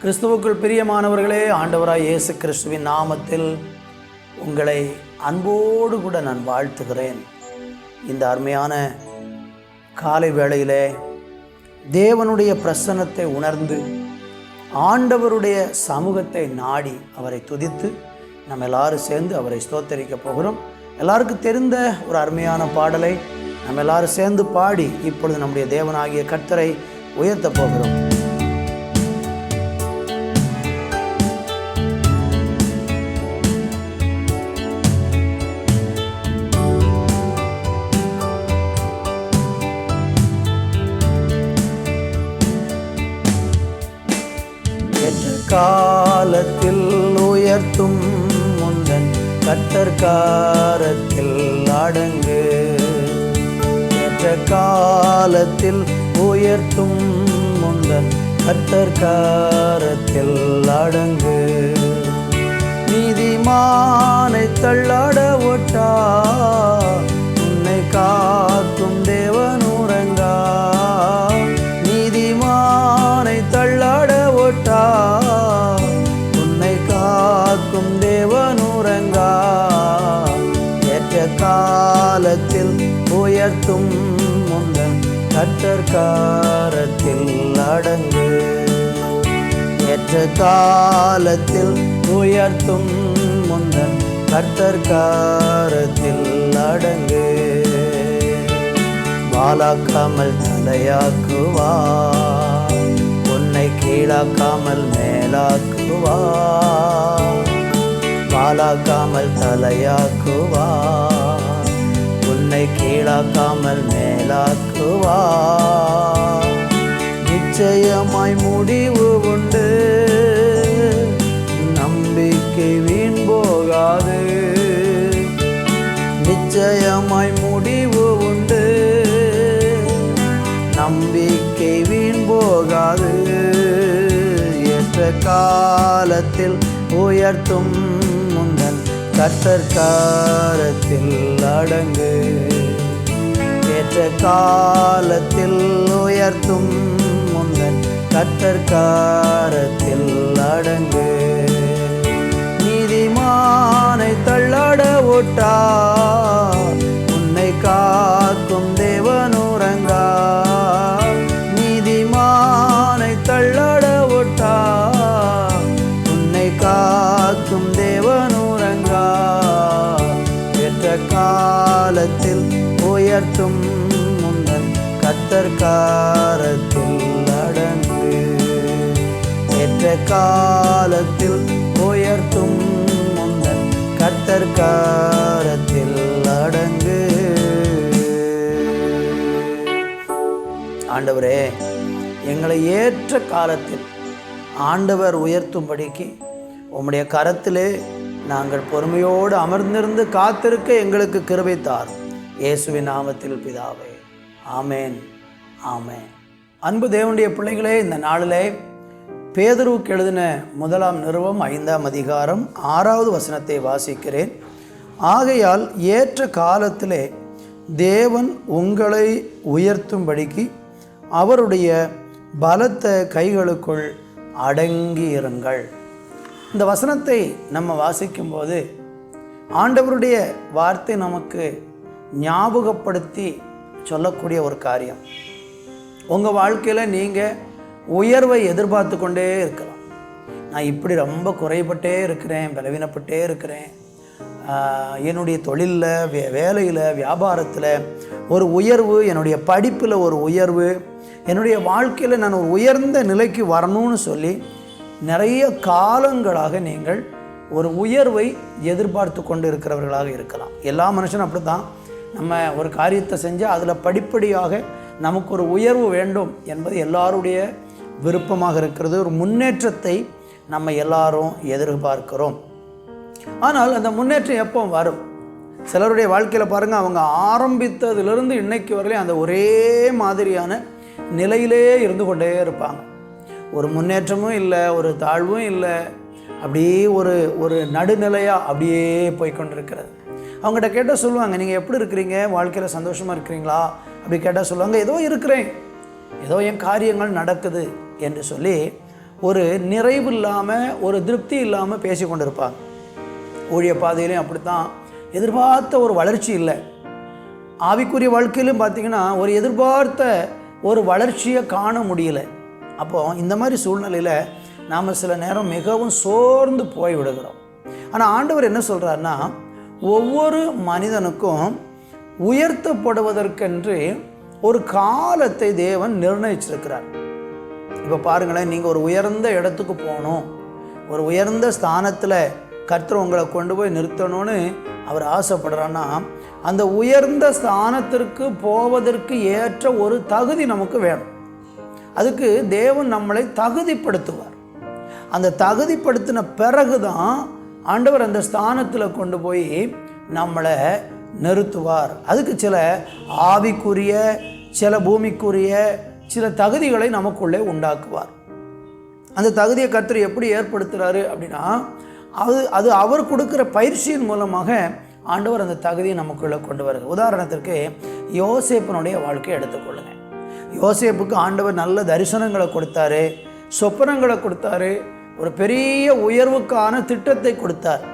கிறிஸ்துவுக்குள் பிரியமானவர்களே ஆண்டவராய் இயேசு கிறிஸ்துவின் நாமத்தில் உங்களை அன்போடு கூட நான் வாழ்த்துகிறேன். இந்த அருமையான காலை வேளையிலே தேவனுடைய பிரசன்னத்தை உணர்ந்து ஆண்டவருடைய சமூகத்தை நாடி அவரை துதித்து நம்ம எல்லாரும் சேர்ந்து அவரை ஸ்தோத்தரிக்க போகிறோம். எல்லாருக்கும் தெரிந்த ஒரு அருமையான பாடலை நம்ம எல்லாரும் சேர்ந்து பாடி இப்பொழுது நம்முடைய தேவனாகிய கர்த்தரை உயர்த்த போகிறோம். காலத்தில் உயர்த்தும் முந்தன் கட்டற்காரத்தில் அடங்கு ஏற்ற காலத்தில் உயர்த்தும் முந்தன் கட்டற்காரத்தில் அடங்கு நீதிமானை தள்ளாட ஒட்டா உன்னை காக்கும் தேவன் உறங்கா. கட்டற்காரத்தில் அடங்கு ஏற்ற காலத்தில் உயர்த்தும் முந்தன் கர்த்தர்காரத்தில் அடங்கு பாலாக்காமல் தலையாக்குவா உன்னை கீழாக்காமல் மேலாக்குவா பாலாக்காமல் தலையாக்குவா உன்னை கீழாக்காமல் மேலாக்குவா நிச்சயமாய் முடிவு உண்டு. நம்பிக்கை வீண் போகாது. நிச்சயமாய் முடிவு உண்டு. நம்பிக்கை வீண் போகாது. ஏற்ற காலத்தில் உயர்த்தும் முந்தன் கத்தற்காரத்தில் அடங்கு. ஏற்ற காலத்தில் உயர்த்தும் முந்தன் கத்தற்காரத்தில் அடங்கு. நீதிமானை தள்ளாட ஓட்டா உன்னை காக்கும் தேவனும் ஏற்ற காலத்தில் உயர்த்தும் முந்தன் கத்தற்காரத்தில் அடங்கு. ஆண்டவரே எங்களை ஏற்ற காலத்தில் ஆண்டவர் உயர்த்தும்படிக்கு உம்முடைய கரத்திலே நாங்கள் பொறுமையோடு அமர்ந்திருந்து காத்திருக்க எங்களுக்கு கிருபை தாரும். இயேசுவின் நாமத்தில் பிதாவே. ஆமேன். ஆமேன். அன்பு தேவனுடைய பிள்ளைகளே இந்த நாளிலே பேதருவுக்கு எழுதின முதலாம் நிறுவம் ஐந்தாம் அதிகாரம் ஆறாவது வசனத்தை வாசிக்கிறேன். ஆகையால் ஏற்ற காலத்திலே தேவன் உங்களை உயர்த்தும்படிக்கு அவருடைய பலத்த கைகளுக்குள் அடங்கி இருங்கள் இந்த வசனத்தை நம்ம வாசிக்கும்போது ஆண்டவருடைய வார்த்தை நமக்கு ஞாபகப்படுத்தி சொல்லக்கூடிய ஒரு காரியம். உங்கள் வாழ்க்கையில் நீங்கள் உயர்வை எதிர்பார்த்து கொண்டே இருக்கலாம். நான் இப்படி ரொம்ப குறைபட்டே இருக்கிறேன் பலவீனப்பட்டே இருக்கிறேன். என்னுடைய தொழிலில் வே வேலையில் வியாபாரத்தில் ஒரு உயர்வு என்னுடைய படிப்பில் ஒரு உயர்வு என்னுடைய வாழ்க்கையில் நான் ஒரு உயர்ந்த நிலைக்கு வரணும்னு சொல்லி நிறைய காலங்களாக நீங்கள் ஒரு உயர்வை எதிர்பார்த்து கொண்டு இருக்கிறவர்களாக இருக்கலாம். எல்லா மனுஷனும் அப்படி தான் நம்ம ஒரு காரியத்தை செஞ்சால் அதில் படிப்படியாக நமக்கு ஒரு உயர்வு வேண்டும் என்பது எல்லாருடைய விருப்பமாக இருக்கிறது ஒரு முன்னேற்றத்தை நம்ம எல்லாரும் எதிர்பார்க்கிறோம். ஆனால் அந்த முன்னேற்றம் எப்போ வரும்? சிலருடைய வாழ்க்கையில் பாருங்கள் அவங்க ஆரம்பித்ததுலேருந்து இன்னைக்கு வரையிலும் அந்த ஒரே மாதிரியான நிலையிலே இருந்து கொண்டே இருப்பாங்க. ஒரு முன்னேற்றமும் இல்லை ஒரு தாழ்வும் இல்லை அப்படியே ஒரு ஒரு நடுநிலையாக அப்படியே போய்கொண்டிருக்கிறது அவங்ககிட்ட கேட்டால் சொல்லுவாங்க நீங்கள் எப்படி இருக்கிறீங்க? வாழ்க்கையில் சந்தோஷமாக இருக்கிறீங்களா? அப்படி கேட்டால் சொல்லுவாங்க ஏதோ இருக்கிறேன். ஏதோ என் காரியங்கள் நடக்குது. என்று சொல்லி ஒரு நிறைவு இல்லாமல் ஒரு திருப்தி இல்லாமல் பேசி கொண்டிருப்பாங்க ஊழிய பாதையிலையும் அப்படித்தான். எதிர்பார்த்த ஒரு வளர்ச்சி இல்லை. ஆவிக்குரிய வாழ்க்கையிலும் பார்த்தீங்கன்னா ஒரு எதிர்பார்த்த ஒரு வளர்ச்சியை காண முடியல. அப்போ இந்த மாதிரி சூழ்நிலையில் நாம் சில நேரம் மிகவும் சோர்ந்து போய் விடுகிறோம் ஆனால் ஆண்டவர் என்ன சொல்கிறாருன்னா ஒவ்வொரு மனிதனுக்கும் உயர்த்தப்படுவதற்கென்று ஒரு காலத்தை தேவன் நிர்ணயிச்சிருக்கிறார். இப்போ பாருங்களேன் நீங்கள் ஒரு உயர்ந்த இடத்துக்கு போகணும். ஒரு உயர்ந்த ஸ்தானத்தில் கர்த்தர் உங்களை கொண்டு போய் நிறுத்தணும்னு அவர் ஆசைப்படுறான்னா அந்த உயர்ந்த ஸ்தானத்திற்கு போவதற்கு ஏற்ற ஒரு தகுதி நமக்கு வேணும். அதுக்கு தேவன் நம்மளை தகுதிப்படுத்துவார். அந்த தகுதிப்படுத்தின பிறகு தான் ஆண்டவர் அந்த ஸ்தானத்தில் கொண்டு போய் நம்மளை நிறுத்துவார். அதுக்கு சில ஆவிக்குரிய சில பூமிக்குரிய சில தகுதிகளை நமக்குள்ளே உண்டாக்குவார். அந்த தகுதியை கர்த்தர் எப்படி ஏற்படுத்துகிறாரு அப்படின்னா அது அது அவர் கொடுக்குற பயிற்சியின் மூலமாக ஆண்டவர் அந்த தகுதியை நமக்குள்ளே கொண்டு வருது உதாரணத்திற்கு யோசேப்பனுடைய வாழ்க்கையை எடுத்துக்கொள்ளுங்க. யோசேப்புக்கு ஆண்டவர் நல்ல தரிசனங்களை கொடுத்தாரு சொப்பனங்களை கொடுத்தாரு ஒரு பெரிய உயர்வுக்கான திட்டத்தை கொடுத்தார்.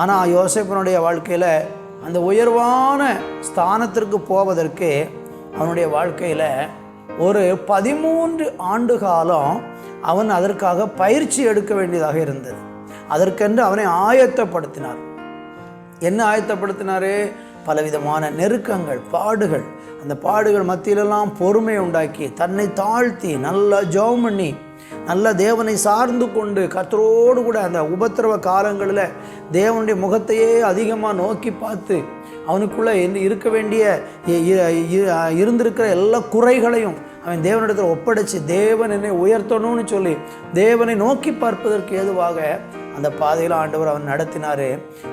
ஆனால் யோசேப்பனுடைய வாழ்க்கையில் அந்த உயர்வான ஸ்தானத்திற்கு போவதற்கு அவனுடைய வாழ்க்கையில் ஒரு பதிமூன்று ஆண்டு காலம் அவன் அதற்காக பயிற்சி எடுக்க வேண்டியதாக இருந்தது. அதற்கென்று அவனை ஆயத்தப்படுத்தினார். என்ன ஆயத்தப்படுத்தினாரு? பலவிதமான நெருக்கங்கள் பாடுகள் அந்த பாடுகள் மத்தியிலெல்லாம் பொறுமை உண்டாக்கி தன்னை தாழ்த்தி நல்லா ஜெபம் பண்ணி நல்ல தேவனை சார்ந்து கொண்டு கத்தரோடு கூட அந்த உபத்திரவ காலங்களில் தேவனுடைய முகத்தையே அதிகமாக நோக்கி பார்த்து அவனுக்குள்ளே இருக்க வேண்டிய இ- இ- இருந்திருக்கிற எல்லா குறைகளையும் அவன் தேவனிடத்தில் ஒப்படைச்சு தேவன் என்னை உயர்த்தணும்னு சொல்லி தேவனை நோக்கி பார்ப்பதற்கு ஏதுவாக அந்த பாதையில் ஆண்டவர் அவன் நடத்தினார்.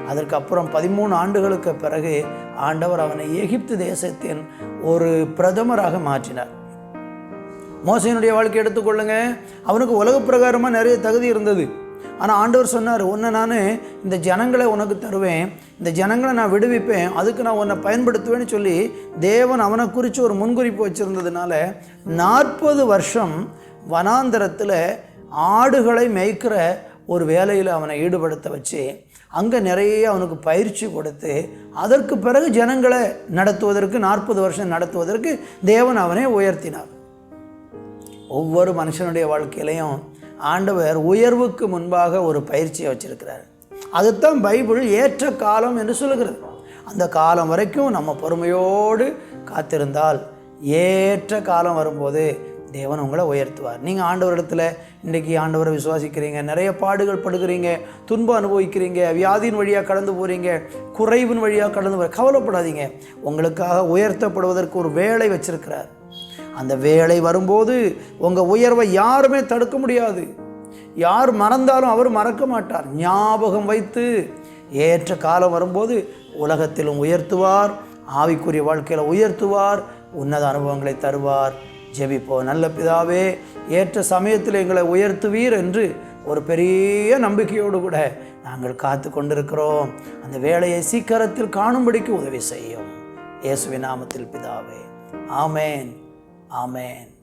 அதற்கப்புறம் பதிமூணு ஆண்டுகளுக்கு பிறகு ஆண்டவர் அவனை எகிப்து தேசத்தின் ஒரு பிரதமராக மாற்றினார். மோசையினுடைய வாழ்க்கை எடுத்துக்கொள்ளுங்க. அவனுக்கு உலக பிரகாரமாக நிறைய தகுதி இருந்தது. ஆனால் ஆண்டவர் சொன்னார் உன்னை நான் இந்த ஜனங்களை உனக்கு தருவேன். இந்த ஜனங்களை நான் விடுவிப்பேன். அதுக்கு நான் உன்னை பயன்படுத்துவேன்னு சொல்லி தேவன் அவனை குறித்து ஒரு முன்குறிப்பு வச்சுருந்ததுனால நாற்பது வருஷம் வனாந்தரத்தில் ஆடுகளை மேய்க்கிற ஒரு வேலையில் அவனை ஈடுபடுத்த வச்சு அங்கே நிறைய அவனுக்கு பயிற்சி கொடுத்து அதற்கு பிறகு ஜனங்களை நடத்துவதற்கு நாற்பது வருஷம் நடத்துவதற்கு தேவன் அவனை உயர்த்தினார். ஒவ்வொரு மனுஷனுடைய வாழ்க்கையிலையும் ஆண்டவர் உயர்வுக்கு முன்பாக ஒரு பயிற்சியை வச்சிருக்கிறார். அதுதான் பைபிள் ஏற்ற காலம் என்று சொல்லுகிறது. அந்த காலம் வரைக்கும் நம்ம பொறுமையோடு காத்திருந்தால் ஏற்ற காலம் வரும்போது தேவன் உங்களை உயர்த்துவார். நீங்கள் ஆண்டவரிடத்தில் இன்றைக்கி ஆண்டவரை விசுவாசிக்கிறீங்க. நிறைய பாடுகள் படுகிறீங்க. துன்பம் அனுபவிக்கிறீங்க. வியாதியின் வழியாக கடந்து போகிறீங்க குறைவின் வழியாக கடந்து போகிற கவலைப்படாதீங்க. உங்களுக்காக உயர்த்தப்படுவதற்கு ஒரு வேலை வச்சிருக்கிறார். அந்த வேலை வரும்போது உங்கள் உயர்வை யாருமே தடுக்க முடியாது. யார் மறந்தாலும் அவர் மறக்க மாட்டார். ஞாபகம் வைத்து ஏற்ற காலம் வரும்போது உலகத்திலும் உயர்த்துவார். ஆவிக்குரிய வாழ்க்கையில் உயர்த்துவார். உன்னத அனுபவங்களை தருவார். ஜெபிப்போம். நல்ல பிதாவே ஏற்ற சமயத்தில் எங்களை உயர்த்துவீர் என்று ஒரு பெரிய நம்பிக்கையோடு கூட நாங்கள் காத்து கொண்டிருக்கிறோம். அந்த வேலையை சீக்கிரத்தில் காணும்படிக்கு உதவி செய்யும். இயேசுவின் நாமத்தில் பிதாவே. ஆமேன். ஆமேன்.